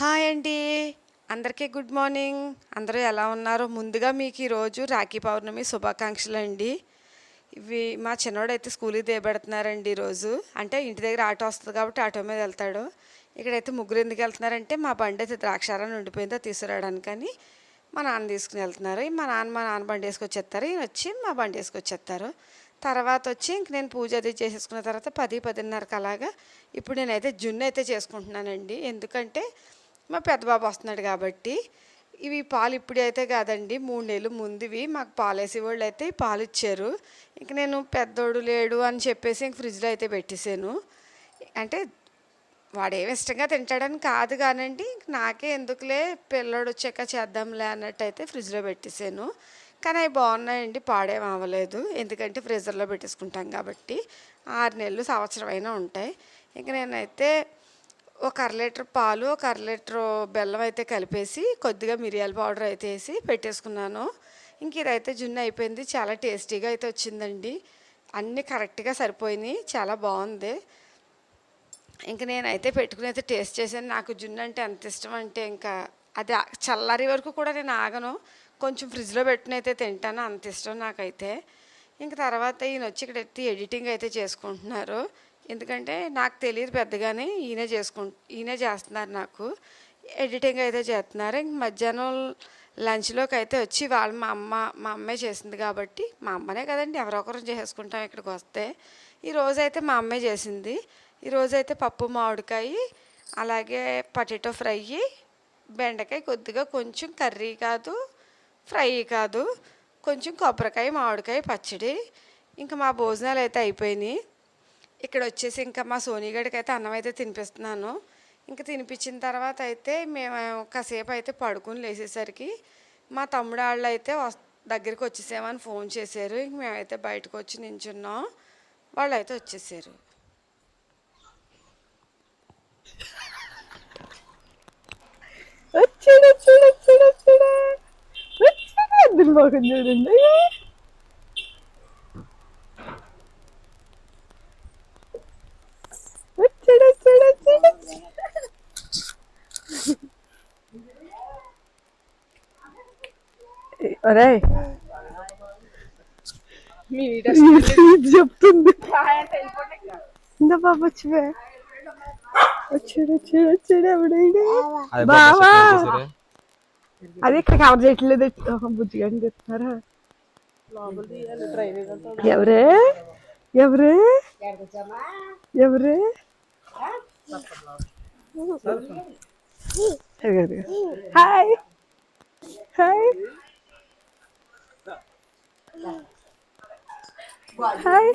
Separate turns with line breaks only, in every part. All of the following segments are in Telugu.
హాయ్ అండి. అందరికీ గుడ్ మార్నింగ్. అందరూ ఎలా ఉన్నారు? ముందుగా మీకు ఈరోజు రాఖీ పౌర్ణమి శుభాకాంక్షలు అండి. ఇవి మా చిన్నోడైతే స్కూల్కి దిగబెడుతున్నారండి ఈరోజు. అంటే ఇంటి దగ్గర ఆటో వస్తుంది కాబట్టి ఆటో మీద వెళ్తాడు. ఇక్కడైతే ముగ్గురు ఎందుకు వెళ్తున్నారంటే మా బండి అయితే ద్రాక్షారాన్ని ఉండిపోయిందో తీసుకురావడానికి కానీ మా నాన్న తీసుకుని వెళ్తున్నారు. మా నాన్న మా నాన్న బండి వేసుకొచ్చేస్తారు. ఈయన వచ్చి మా బండి వేసుకొచ్చేస్తారు. తర్వాత వచ్చి ఇంక నేను పూజ అది చేసేసుకున్న తర్వాత పది పదిన్నరకు అలాగా ఇప్పుడు నేనైతే జున్ను అయితే చేసుకుంటున్నానండి. ఎందుకంటే మా పెద్ద బాబు వస్తున్నాడు కాబట్టి ఇవి పాలు ఇప్పుడైతే అయితే కాదండి మూడు నెలలు ముందువి మాకు పాలేసి వాళ్ళు అయితే పాలు ఇచ్చారు. ఇంక నేను పెద్దోడు లేడు అని చెప్పేసి ఇంక ఫ్రిడ్జ్లో అయితే పెట్టేశాను. అంటే వాడేమి ఇష్టంగా తింటాడని కాదు కానండి ఇంక నాకే ఎందుకులే పిల్లోడు వచ్చాక చేద్దాంలే అన్నట్టు అయితే ఫ్రిడ్జ్లో పెట్టేశాను. కానీ అవి బాగున్నాయండి పాడేం అవ్వలేదు. ఎందుకంటే ఫ్రీజర్లో పెట్టేసుకుంటాం కాబట్టి ఆరు నెలలు సంవత్సరం అయినా ఉంటాయి. ఇంక నేనైతే ఒక అర లీటర్ పాలు ఒక అర లీటర్ బెల్లం అయితే కలిపేసి కొద్దిగా మిరియాల పౌడర్ అయితే వేసి పెట్టేసుకున్నాను. ఇంక ఇదైతే జున్ను అయిపోయింది. చాలా టేస్టీగా అయితే వచ్చిందండి. అన్నీ కరెక్ట్గా సరిపోయినాయి. చాలా బాగుంది. ఇంక నేనైతే పెట్టుకుని అయితే టేస్ట్ చేశాను. నాకు జున్ను అంటే ఎంత ఇష్టం అంటే ఇంకా అది చల్లారి వరకు కూడా నేను ఆగను. కొంచెం ఫ్రిడ్జ్లో పెట్టుకుని అయితే తింటాను. అంత ఇష్టం నాకైతే. ఇంక తర్వాత ఈయన వచ్చి ఇక్కడ ఎత్తి ఎడిటింగ్ అయితే చేసుకుంటున్నారు. ఎందుకంటే నాకు తెలియదు పెద్దగానే ఈయనే చేసుకు ఈయనే చేస్తున్నారు నాకు. ఎడిటింగ్ అయితే చేస్తున్నారు. ఇంక మధ్యాహ్నం లంచ్లోకి అయితే వచ్చి వాళ్ళు మా అమ్మ మా అమ్మే చేసింది కాబట్టి మా అమ్మనే కదండి ఎవరో చేసుకుంటాం ఇక్కడికి వస్తే. ఈరోజు అయితే మా అమ్మే చేసింది. ఈరోజు అయితే పప్పు మామిడికాయ అలాగే పొటాటో ఫ్రై బెండకాయ కొద్దిగా కొంచెం కర్రీ కాదు ఫ్రై కాదు కొంచెం కొబ్బరికాయ మామిడికాయ పచ్చడి. ఇంకా మా భోజనాలు అయితే అయిపోయినాయి. ఇక్కడ వచ్చేసి ఇంకా మా సోనీగడికి అయితే అన్నం అయితే తినిపిస్తున్నాను. ఇంకా తినిపించిన తర్వాత అయితే మేము కాసేపు అయితే పడుకుని లేచేసరికి మా తమ్ముడు వాళ్ళు అయితే వస్ దగ్గరికి వచ్చేసామని ఫోన్ చేశారు. ఇంక మేమైతే బయటకు వచ్చి నించున్నాం. వాళ్ళు అయితే వచ్చేసారు.
వచ్చాడు వచ్చాడు వచ్చాడు వచ్చాడు. వచ్చాడు. చూడండి వచ్చాడు వచ్చాడు వచ్చాడు వచ్చాడు. ఇది చెప్తుంది. ఇందా బాబు వచ్చివే. వచ్చాడు వచ్చాడు వచ్చాడు ఎవడైనా
అది
బావా. అది ఇక్కడ కవర్ చేయట్లేదు. ఒక బుజ్జిగాని చెప్తారా? ఎవరే? ఎవరే? ఎవరే? హాయ్. హాయ్. హాయ్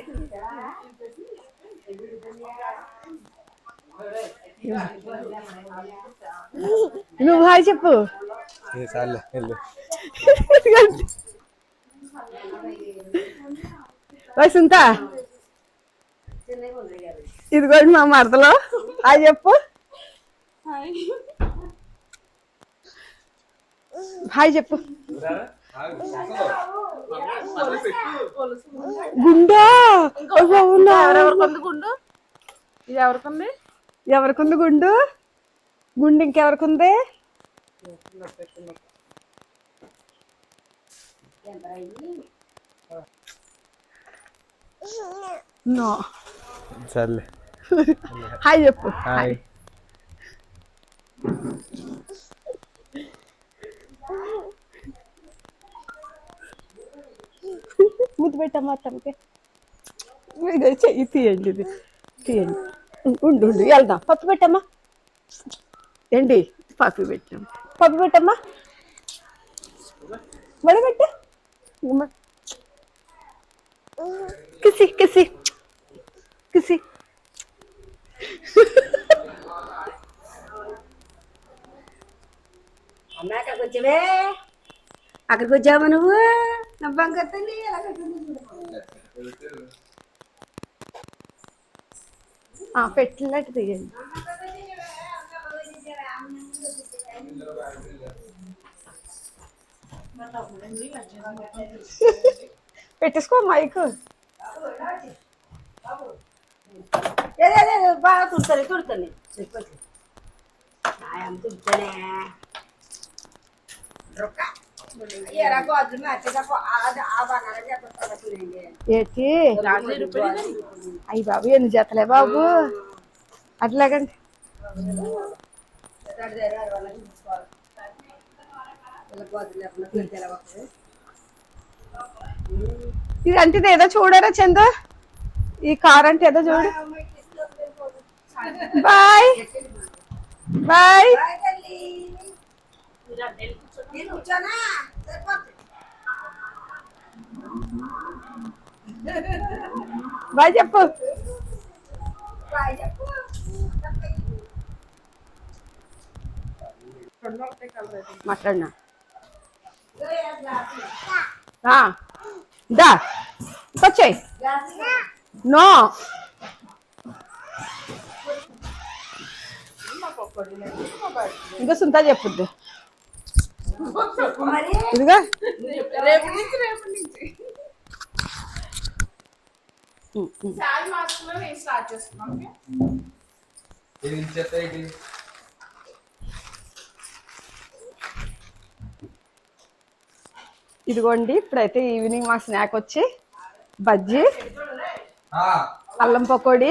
నువ్వు హాయ్ చెప్పు. వసంత ఇదిగోండి మా మరదలో. హాయ్ చెప్పు. హాయ్. చెప్పు. గుండా?
ఎవరెవరికుంది గుండు. ఇది ఎవరికుంది
ఎవరికుంది గుండు? గుండు ఇంకెవరికుంది. హాయ్ చెప్పు.
హాయ్.
పెట్టమ్మా తనకి చెయ్యి తీయండి ఇది. తీయండి. ఉండు ఉండు వెళ్దాం. పప్పు పెట్టమ్మా. ఏంటి? పప్పు పెట్టాం. పప్పు పెట్టమ్మా. పెట్ట. కిసి కిసి. కిసి.
వచ్చావే? అక్కడికి వచ్చావా నువ్వు? నా బంగారు తల్లి ఎలా కట్టింది చూడు.
ఆ, పెట్టినట్టు తీయండి పెట్టేసుకో మైక్
ఏ, ఏ, ఏ, బాగా తుడతాను తుడతాను చెప్తానే రొక్క ఎరా
అయ్యి బాబు ఎన్ని జతలే బాబు? అట్లాగండి. ఇది అంటే ఇది ఏదో చూడరా చందు? ఈ కార్ అంటే ఏదో చూడు. బాయ్. బాయ్. బాయ్ చెప్పు.
బాయ్ చెప్పు
మాట్లాడినా? రా. దా వచ్చాయి. నో. ఇంకా సుంతా చెప్పుద్ది.
మరి
ఇదిగా.
రేపు నుంచి రేపు నుంచి. శారీ మాస్క్లో నేను స్టార్ట్ చేస్తున్నాను ఓకే?
ఇది చెత్త ఇది.
ఇదిగోండి ఇప్పుడైతే ఈవినింగ్ మా స్నాక్ వచ్చి బజ్జీ
ఆ,
అల్లం పకోడీ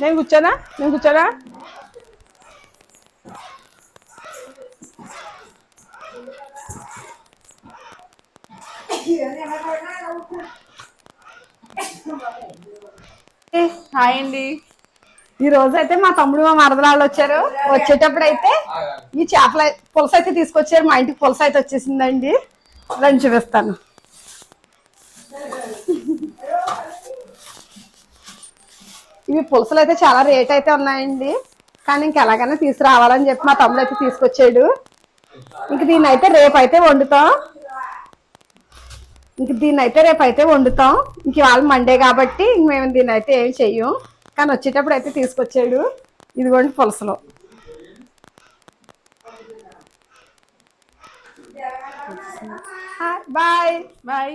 నేను కూర్చోనా? నేను కూర్చోనా?
హాయ్ అండి.
ఈ రోజు అయితే మా తమ్ముడు మా మరదలాళ్ళు వచ్చారు. వచ్చేటప్పుడు అయితే ఈ చేపల పులస అయితే తీసుకొచ్చారు. మా ఇంటికి పులస అయితే వచ్చేసిందండి. రండి చూపిస్తాను. ఇవి పులసలు అయితే చాలా రేట్ అయితే ఉన్నాయండి. కానీ ఇంక ఎలాగైనా తీసుకురావాలని చెప్పి మా తమ్ముడు అయితే తీసుకొచ్చాడు. ఇంక దీన్ని అయితే రేపు అయితే వండుతాం. ఇంక దీన్ని అయితే రేపు అయితే వండుతాం. ఇంక ఇవాళ మండే కాబట్టి ఇంక మేము దీన్ని అయితే ఏమి చెయ్యం. కానీ వచ్చేటప్పుడు అయితే తీసుకొచ్చాడు. ఇదిగోండి పులసలు. Bye
bye